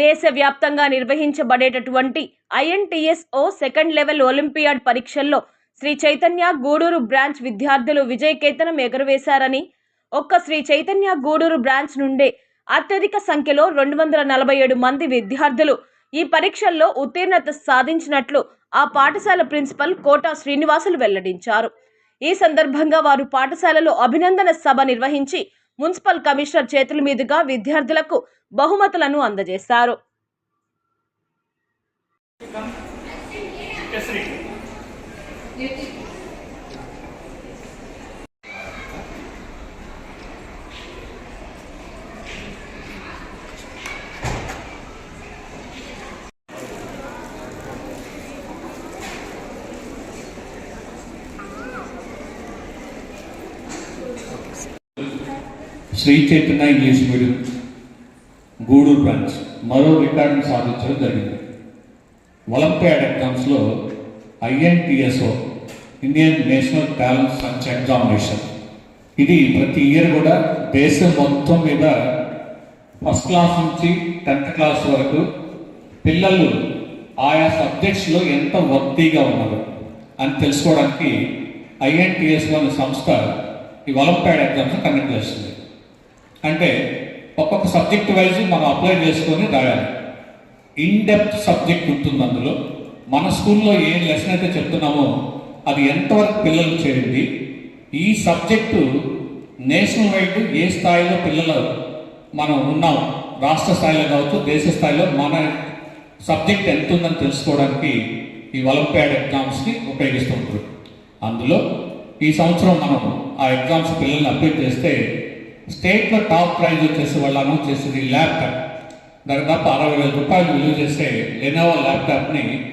దేశవ్యాప్తంగా నిర్వహించబడేటటువంటి INTSO second level olympiad పరీక్షల్లో శ్రీ చైతన్య గూడూరు బ్రాంచ్ విద్యార్థులు విజయకేతనం ఎగురవేశారని ఒక్క శ్రీ చైతన్య గూడూరు బ్రాంచ్ నుండే అత్యధిక సంఖ్యలో రెండు వందల నలభై ఏడు మంది విద్యార్థులు ఈ పరీక్షల్లో ఉత్తీర్ణత సాధించినట్లు ఆ పాఠశాల ప్రిన్సిపల్ కోటా శ్రీనివాసులు వెల్లడించారు. ఈ సందర్భంగా వారు పాఠశాలలో అభినందన సభ నిర్వహించి మున్సిపల్ కమిషనర్ చేతుల మీదుగా విద్యార్థులకు బహుమతులను అందజేశారు. Sri Chaitanya English medium Gudur branch. మరో రికార్డును సాధించడం జరిగింది. ఒలింపియాడ్ ఎగ్జామ్స్లో INTSO Indian national talent search examination. ఇది ప్రతి ఇయర్ కూడా దేశం మొత్తం మీద ఫస్ట్ క్లాస్ నుంచి టెన్త్ క్లాస్ వరకు పిల్లలు ఆయా సబ్జెక్ట్స్లో ఎంత వర్తీగా ఉన్నారు అని తెలుసుకోవడానికి ఐఎన్టీఎస్ఓ అనే సంస్థ ఈ ఒలింపియాడ్ ఎగ్జామ్స్ కండక్ట్ చేస్తుంది. అంటే ఒక్కొక్క సబ్జెక్ట్ వైజ్ మనం అప్లై చేసుకొని రాయాలి. ఇన్ డెప్త్ సబ్జెక్ట్ ఉంటుంది అందులో. మన స్కూల్లో ఏ లెసన్ అయితే చెప్తున్నామో అది ఎంతవరకు పిల్లలు చేరింది? ఈ సబ్జెక్టు నేషనల్ వైడ్ ఏ స్థాయిలో పిల్లలు మనం ఉన్నాం? రాష్ట్ర స్థాయిలో కావచ్చు దేశ స్థాయిలో మన సబ్జెక్ట్ ఎంత ఉందని తెలుసుకోవడానికి ఈ ఒలింపియాడ్ ఎగ్జామ్స్ని ఉపయోగిస్తుంటారు అందులో ఈ సంవత్సరం మనం ఆ ఎగ్జామ్స్ పిల్లల్ని అప్లై చేస్తే స్టేట్లో టాప్ ప్రైజ్ వచ్చేసి వాళ్ళు అనౌన్స్ చేసింది ల్యాప్టాప్. దాదాపు అరవై వేల రూపాయలు విలువ చేసే లెనోవో ల్యాప్టాప్ని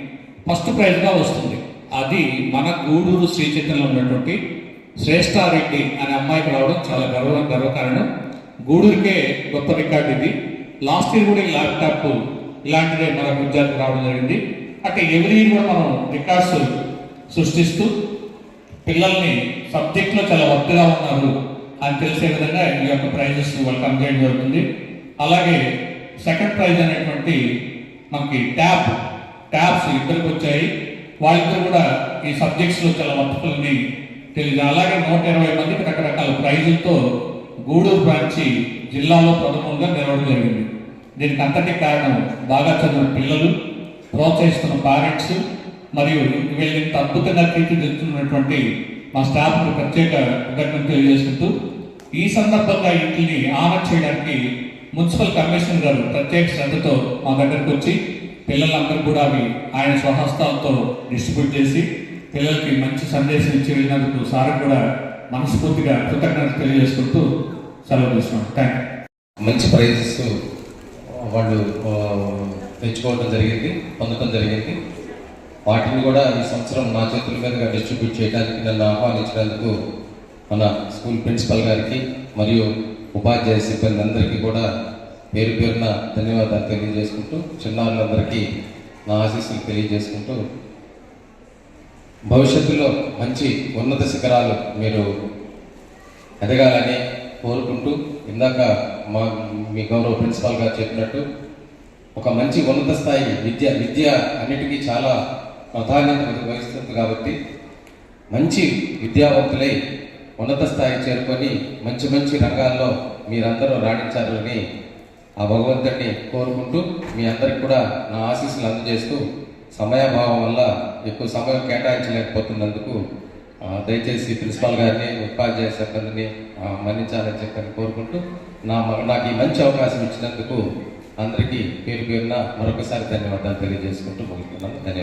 ఫస్ట్ ప్రైజ్గా వస్తుంది. అది మన గూడూరు శ్రీ ఉన్నటువంటి శ్రేష్ఠారెడ్డి అనే అమ్మాయికి రావడం చాలా గర్వ గర్వకారణం. గూడూరుకే గొప్ప రికార్డు ఇది. లాస్ట్ ఇయర్ కూడా ఈ ల్యాప్టాప్ ఇలాంటిదే మన విద్యార్థి రావడం జరిగింది. అంటే ఎవ్రీ ఇయర్ కూడా మనం రికార్డ్స్ సృష్టిస్తూ పిల్లల్ని సబ్జెక్ట్లో చాలా వర్క్గా ఉన్నారు. అని తెలిసే విధంగా ఈ యొక్క ప్రైజెస్ వాళ్ళు కంప్లైంట్ జరుగుతుంది. అలాగే సెకండ్ ప్రైజ్ అనేటువంటి మనకి ట్యాప్ ట్యాబ్స్ ఇద్దరికి వచ్చాయి. వాళ్ళిద్దరు కూడా ఈ సబ్జెక్ట్స్లో చాలా వర్తకులని తెలియదు అలాగే నూట ఇరవై మందికి రకరకాల ప్రైజులతో గూడూరు బ్రాంచి జిల్లాలో ప్రథమంగా నిలవడం జరిగింది. దీనికి అంతటి కారణం బాగా చదివిన పిల్లలు ప్రోత్సహిస్తున్న పేరెంట్స్ మరియు వీళ్ళు ఇంత అద్భుతంగా తీర్చిదిద్దుతున్నటువంటి మా స్టాఫ్ ప్రత్యేక కృతజ్ఞతలు తెలియజేసుకుంటూ ఈ సందర్భంగా ఇంటిని ఆనర్ చేయడానికి మున్సిపల్ కమిషనర్ గారు ప్రత్యేక శ్రద్ధతో మా దగ్గరకు వచ్చి పిల్లలందరూ కూడా అవి ఆయన స్వహస్తాలతో డిస్ట్రిబ్యూట్ చేసి పిల్లలకి మంచి సందేశం ఇచ్చి వెళ్ళినందుకు సార్ కూడా మనస్ఫూర్తిగా కృతజ్ఞత తెలియజేసుకుంటూ సెలవు తీసుకున్నాం. థ్యాంక్ మంచి ప్రైజెస్ వాళ్ళు తెచ్చుకోవడం జరిగింది పొందడం జరిగింది. వాటిని కూడా ఈ సంవత్సరం నా చేతుల మీదుగా డిస్ట్రిబ్యూట్ చేయడానికి నన్ను ఆహ్వానించినందుకు మన స్కూల్ ప్రిన్సిపల్ గారికి మరియు ఉపాధ్యాయ సిబ్బంది అందరికీ కూడా పేరు పేరున ధన్యవాదాలు తెలియజేసుకుంటూ చిన్నారులందరికీ నా ఆశీస్సులు తెలియజేసుకుంటూ భవిష్యత్తులో మంచి ఉన్నత శిఖరాలు మీరు ఎదగాలని కోరుకుంటూ ఇందాక మా మీ గౌరవ ప్రిన్సిపాల్ గారు చెప్పినట్టు ఒక మంచి ఉన్నత స్థాయి విద్య విద్య అన్నిటికీ చాలా ప్రాధాన్యత వహిస్తుంది కాబట్టి మంచి విద్యావంతులై ఉన్నత స్థాయికి చేరుకొని మంచి మంచి రంగాల్లో మీరందరూ రాణించాలని ఆ భగవంతుడిని కోరుకుంటూ మీ అందరికి కూడా నా ఆశీస్సులు అందజేస్తూ సమయాభావం వల్ల ఎక్కువ సమయం కేటాయించలేకపోతున్నందుకు దయచేసి ప్రిన్సిపాల్ గారిని ఉపాధ్యాయ సిబ్బందిని మన్నించాలని చెప్పని కోరుకుంటూ నా నాకు ఈ మంచి అవకాశం ఇచ్చినందుకు అందరికీ పేరు పేరున మరొకసారి ధన్యవాదాలు తెలియజేసుకుంటూ ముగిస్తున్నాను. ధన్యవాదాలు.